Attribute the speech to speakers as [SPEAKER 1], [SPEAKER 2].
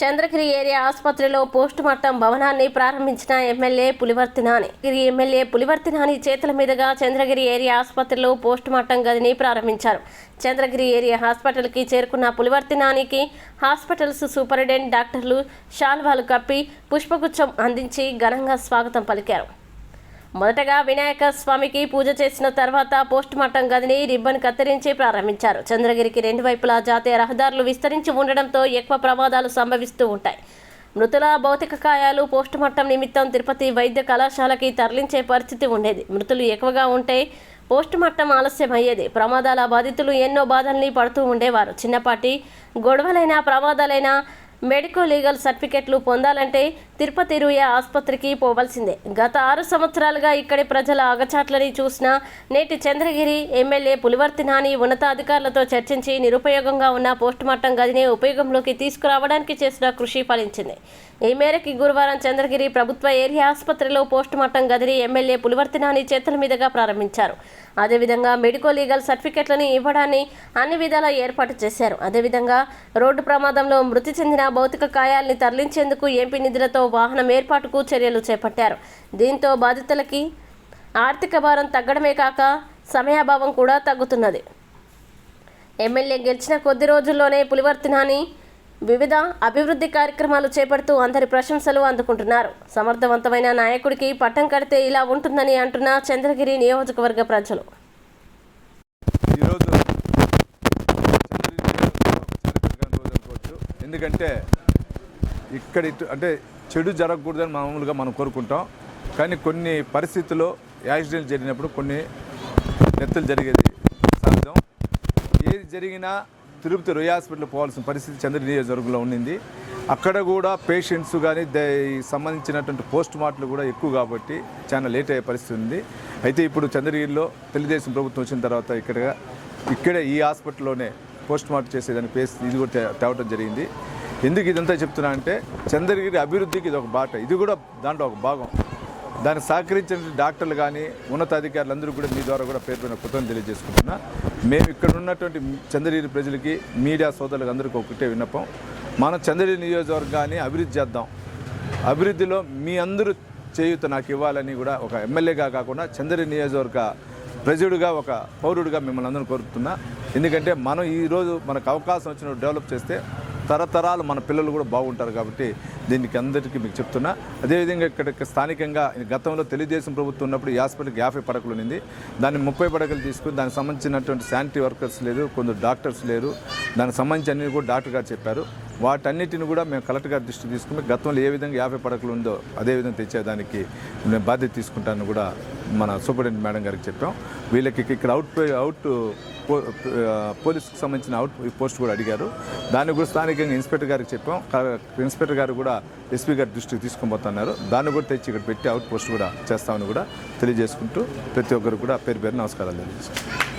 [SPEAKER 1] Chandragiri area ఆసుపత్రిలో post mortem భవనాన్ని ప్రారంభించిన ఎమ్మెల్యే పులివర్తి నాని గిరి ఎమ్మెల్యే పులివర్తి నాని చేతుల మీదుగా చంద్రగిరి ఏరియా ఆసుపత్రిలో పోస్టు మార్టం గదిని ప్రారంభించారు. చంద్రగిరి ఏరియా హాస్పిటల్కి చేరుకున్న పులివర్తి నానికి హాస్పిటల్స్ సూపరింటెండెంట్ డాక్టర్లు శాల్వాలు కప్పి పుష్పగుచ్చం అందించి ఘనంగా స్వాగతం పలికారు. మొదటగా వినాయక స్వామికి పూజ చేసిన తర్వాత పోస్ట్ మార్టం గదిని రిబ్బన్ కత్తిరించి ప్రారంభించారు. చంద్రగిరికి రెండు వైపులా జాతీయ రహదారులు విస్తరించి ఉండడంతో ఎక్కువ ప్రమాదాలు సంభవిస్తూ ఉంటాయి. మృతుల భౌతిక కాయాలు పోస్ట్ మార్టం నిమిత్తం తిరుపతి వైద్య కళాశాలకి తరలించే పరిస్థితి ఉండేది. మృతులు ఎక్కువగా ఉంటే పోస్ట్ మార్టం ఆలస్యం అయ్యేది ప్రమాదాల బాధితులు ఎన్నో బాధల్ని పడుతూ ఉండేవారు. చిన్నపాటి గొడవలైనా ప్రమాదాలైనా మెడికో లీగల్ సర్టిఫికెట్లు పొందాలంటే తిరుపతి రుయ ఆసుపత్రికి పోవాల్సిందే. గత ఆరు సంవత్సరాలుగా ఇక్కడి ప్రజల అగచాట్లని చూసిన నేటి చంద్రగిరి ఎమ్మెల్యే పులివర్తి నాని ఉన్నతాధికారులతో చర్చించి నిరుపయోగంగా ఉన్న పోస్టుమార్టం గదిని ఉపయోగంలోకి తీసుకురావడానికి చేసిన కృషి ఫలించింది. ఈ మేరకు గురువారం చంద్రగిరి ప్రభుత్వ ఏరియా ఆసుపత్రిలో పోస్టుమార్టం గదిని ఎమ్మెల్యే పులివర్తి నాని చేతుల మీదుగా ప్రారంభించారు. అదేవిధంగా మెడికో లీగల్ సర్టిఫికెట్లను ఇవ్వడాన్ని అన్ని విధాలా ఏర్పాటు చేశారు. అదేవిధంగా రోడ్డు ప్రమాదంలో మృతి చెందిన భౌతిక కాయాల్ని తరలించేందుకు ఎంపీ నిధులతో వాహనం ఏర్పాటుకు చర్యలు చేపట్టారు. దీంతో బాధితులకి ఆర్థిక భారం తగ్గడమే కాక సమయాభావం కూడా తగ్గుతున్నది. ఎమ్మెల్యే గెలిచిన కొద్ది రోజుల్లోనే పులివర్తినాని వివిధ అభివృద్ధి కార్యక్రమాలు చేపడుతూ అందరి ప్రశంసలు అందుకుంటున్నారు. సమర్థవంతమైన నాయకుడికి పట్టం కడితే ఇలా ఉంటుందని అంటున్న చంద్రగిరి నియోజకవర్గ ప్రజలు
[SPEAKER 2] ఈరోజు చంద్రగిరి నియోజకవర్గం ఒక చారిత్రకమైన రోజు అనుకోవచ్చు ఎందుకంటే ఇక్కడ ఇటు అంటే చెడు జరగకూడదని మామూలుగా మనం కోరుకుంటాం. కానీ కొన్ని పరిస్థితుల్లో యాక్సిడెంట్ జరిగినప్పుడు కొన్ని నెత్తలు జరిగేది సహజం ఏది జరిగినా తిరుపతి రొయ్య హాస్పిటల్ పోవాల్సిన పరిస్థితి చంద్రగిరి నియోజకవర్గంలో ఉండింది అక్కడ కూడా పేషెంట్స్ కానీ సంబంధించినటువంటి పోస్ట్ మార్టలు కూడా ఎక్కువ కాబట్టి చాలా లేట్ అయ్యే పరిస్థితి ఉంది. అయితే ఇప్పుడు చంద్రగిరిలో తెలుగుదేశం ప్రభుత్వం వచ్చిన తర్వాత ఇక్కడ ఇక్కడే ఈ హాస్పిటల్లోనే పోస్ట్ మార్టం చేసేదానికి పేస్ ఇది కూడా తేవటం జరిగింది. ఎందుకు ఇదంతా చెప్తున్నా అంటే చంద్రగిరి అభివృద్ధికి ఇది ఒక బాట. ఇది కూడా దాంట్లో ఒక భాగం. దానికి సహకరించిన డాక్టర్లు కానీ ఉన్నతాధికారులు అందరూ కూడా మీ ద్వారా కూడా పేరు పైన కృతజ్ఞతలు తెలియజేసుకుంటున్నా. మేము ఇక్కడ ఉన్నటువంటి చంద్రగిరి ప్రజలకి మీడియా సోదరులకు అందరికీ ఒకటే విన్నపం. మనం చంద్రగిరి నియోజకవర్గాన్ని అభివృద్ధి చేద్దాం. అభివృద్ధిలో మీ అందరూ చేయూత నాకు ఇవ్వాలని కూడా ఒక ఎమ్మెల్యేగా కాకుండా చంద్రగిరి నియోజకవర్గ ప్రజుడుగా ఒక పౌరుడిగా మిమ్మల్ని అందరూ కోరుతున్నా. ఎందుకంటే మనం ఈరోజు మనకు అవకాశం వచ్చిన డెవలప్ చేస్తే తరతరాలు మన పిల్లలు కూడా బాగుంటారు కాబట్టి దీనికి అందరికీ మీకు చెప్తున్నా. అదేవిధంగా ఇక్కడ స్థానికంగా గతంలో తెలుగుదేశం ప్రభుత్వం ఉన్నప్పుడు ఈ హాస్పిటల్కి యాభై పడకలు ఉన్నింది. దాన్ని ముప్పై పడకలు తీసుకుని దానికి సంబంధించినటువంటి శానిటరీ వర్కర్స్ లేదు కొందరు డాక్టర్స్ లేరు. దానికి సంబంధించి అన్ని కూడా డాక్టర్ గారు చెప్పారు. వాటన్నిటిని కూడా మేము కలెక్టర్ గారి దృష్టి తీసుకుని గతంలో ఏ విధంగా యాభై పడకలు ఉందో అదే విధంగా తెచ్చేదానికి నేను బాధ్యత తీసుకుంటాను కూడా మన సూపరింటెండెంట్ మేడం గారికి చెప్పాం. వీళ్ళకి ఇక్కడ అవుట్ అవుట్ పో- పోలీస్కి సంబంధించిన అవుట్ పోస్ట్ కూడా అడిగారు. దాన్ని కూడా స్థానికంగా ఇన్స్పెక్టర్ గారికి చెప్పాం. ఇన్స్పెక్టర్ గారు కూడా ఎస్పీ గారి దృష్టికి తీసుకొని పోతున్నారు. దాన్ని కూడా తెచ్చి ఇక్కడ పెట్టి అవుట్ పోస్ట్ కూడా చేస్తామని కూడా తెలియజేసుకుంటూ ప్రతి ఒక్కరు కూడా పేరు పేరు నమస్కారాలు తెలియజేస్తాం